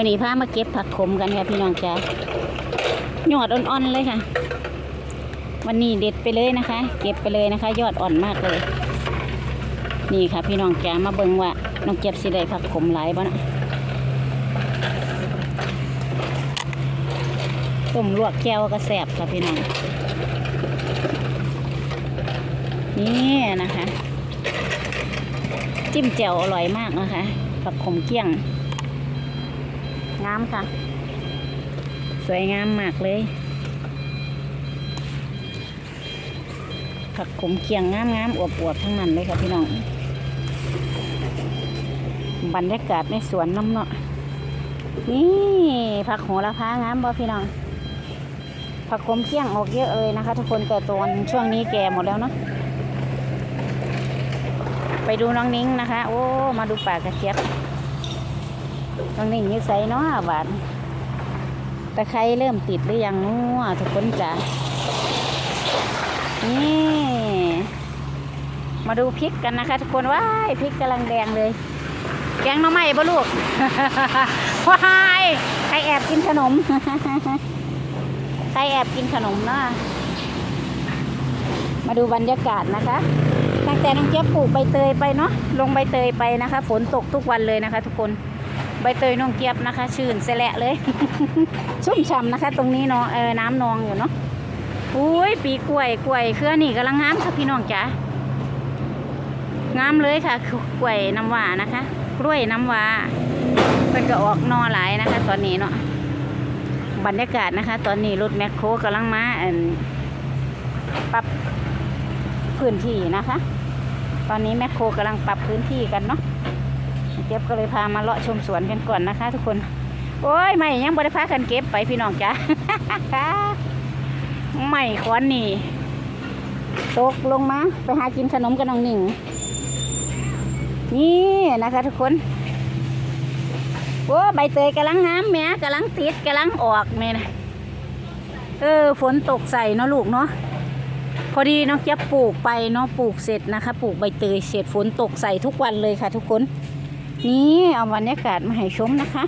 มื่อนี้พามาเก็บผักขมกันค่ะพี่น้องจ้าหยอดอ่อนๆเลยค่ะ วันนี้เด็ดไปเลยนะคะ เก็บไปเลยนะคะ ยอดอ่อนมากเลย นี่ค่ะ พี่น้องจ้ามาเบิ่งว่าน้องเก็บสิได้ผักขมหลายบ่นะต้มลวกแก้วก็แซ่บค่ะพี่น้องนี่นะคะ จิ้มแจ่วอร่อยมากนะคะผักขมเกี้ยง งามค่ะ สวยงามมากเลย ผักขมเคียงงามงามๆอวบอวบๆทั้งนั้นเลยค่ะพี่น้อง บรรยากาศในสวนน้ำเนาะ นี่ผักโหระพางามบ่พี่น้อง ผักขมเคียงออกเยอะเลยนะคะ ทุกคนแต่ตัวช่วงนี้แก่หมดแล้วเนาะไปดูน้องนิ้งนะคะ โอ้ มาดูป่ากระเจี๊ยบ น้องนิ่งยืดใส่เนาะบาดตะไคร้เริ่มติดหรือยังนัวทุกคนจ้ะนี่มาดูพริกกันนะคะ ทุกคนว้ายพริกกำลังแดงเลย แกงน้องใหม่ปะลูกว้ายใครแอบกินขนมใครแอบกินขนมเนาะมาดูบรรยากาศนะคะตั้งแต่น้องเจี๊ยบปลูกใบเตยไปเนาะลงใบเตยไปนะคะ ฝนตกทุกวันเลยนะคะ ทุกคน ใบเตยนองเจี๊ยบนะคะ ชื่นเสละเลย ชุ่มฉ่ำนะคะ ตรงนี้เนาะเออน้ำนองอยู่เนาะอุ้ยปีกล้วยกล้วยเครือนี่กำลังงามค่ะพี่น้องจ๋างามเลยค่ะกล้วยน้ำว้านะคะ กล้วยน้ำว้าเพิ่นก็ออกนอหลายนะคะ ตอนนี้เนาะบรรยากาศนะคะ ตอนนี้รถแมคโครกำลังมาปรับพื้นที่นะคะ ตอนนี้แมคโครกำลังปรับพื้นที่กันเนาะ เก็บก็เลยพามาเลาะชมสวนกันก่อนนะคะ ทุกคน โอ้ยไม่ยังบริพากันเก็บไปพี่น้องจ้ะไม่ขอนนี่ตกลงมาไปหากินขนมกับน้องหนิงนี่นะคะทุกคนโอ้ใบเตยกำลังงามแม่กำลังติดกำลังออกแม่นะเออฝนตกใส่เนาะลูกเนาะพอดีน้องเจะปลูกไปเนาะปลูกเสร็จนะคะ ปลูกใบเตยเสร็จฝนตกใส่ทุกวันเลยค่ะทุกคน นี่เอาบรรยากาศมาให้ชมนะคะ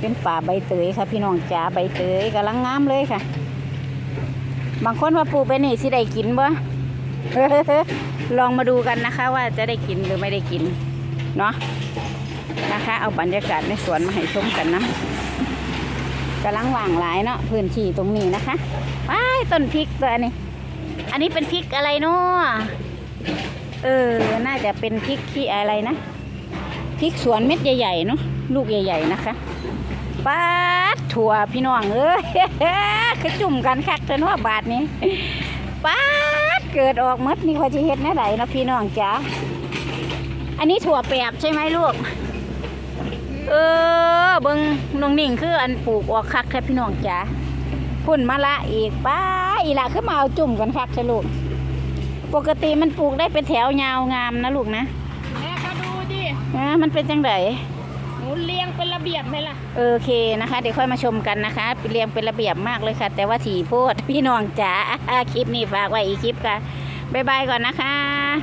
เป็นป่าใบเตยค่ะ พี่น้องจ๋าใบเตยกำลังงามเลยค่ะ บางคนว่าปลูกไปนี่สิได้กินบ่ลองมาดูกันนะคะ ว่าจะได้กินหรือไม่ได้กินเนาะนะคะ เอาบรรยากาศในสวนมาให้ชมกันนะกำลังว่างหลายเนาะพื้นที่ตรงนี้นะคะว้ายต้นพริกตัวนี้ อันนี้เป็นพริกอะไรเนาะเออ น่าจะเป็นพริกที่อะไรนะ พริกสวนเม็ดใหญ่ๆเนาะลูกใหญ่ ๆ นะคะป้าดถั่วพี่น้องเอ้ยคือจุ่มกันคักจนว่าบาทนี้ป้าดเกิดออกหมดนี่เขาจะเฮ็ดแน่ใดเนะพี่น้องจ๋าอันนี้ถั่วแปบใช่ไหมลูก เออเบิงน้องนิ่งคืออันปลูกออกคักแค่พี่น้องจ๋าพุ่นมะละอีกป้าอีละคือมาเอาจุ่มกันคักใช่ลูก ปกติมันปลูกได้เป็นแถวยาวงามนะลูกนะ ดิอ่ามันเป็นจังไดหนูเรียงเป็นระเบียบไหมล่ะโอเคนะคะ เดี๋ยวค่อยมาชมกันนะคะเรียงเป็นระเบียบมากเลยค่ะ แต่ว่าถี่โพดพี่น้องจ๋าคลิปนี้ฝากไว้อีกคลิปค่ะบ๊ายบายก่อนนะคะ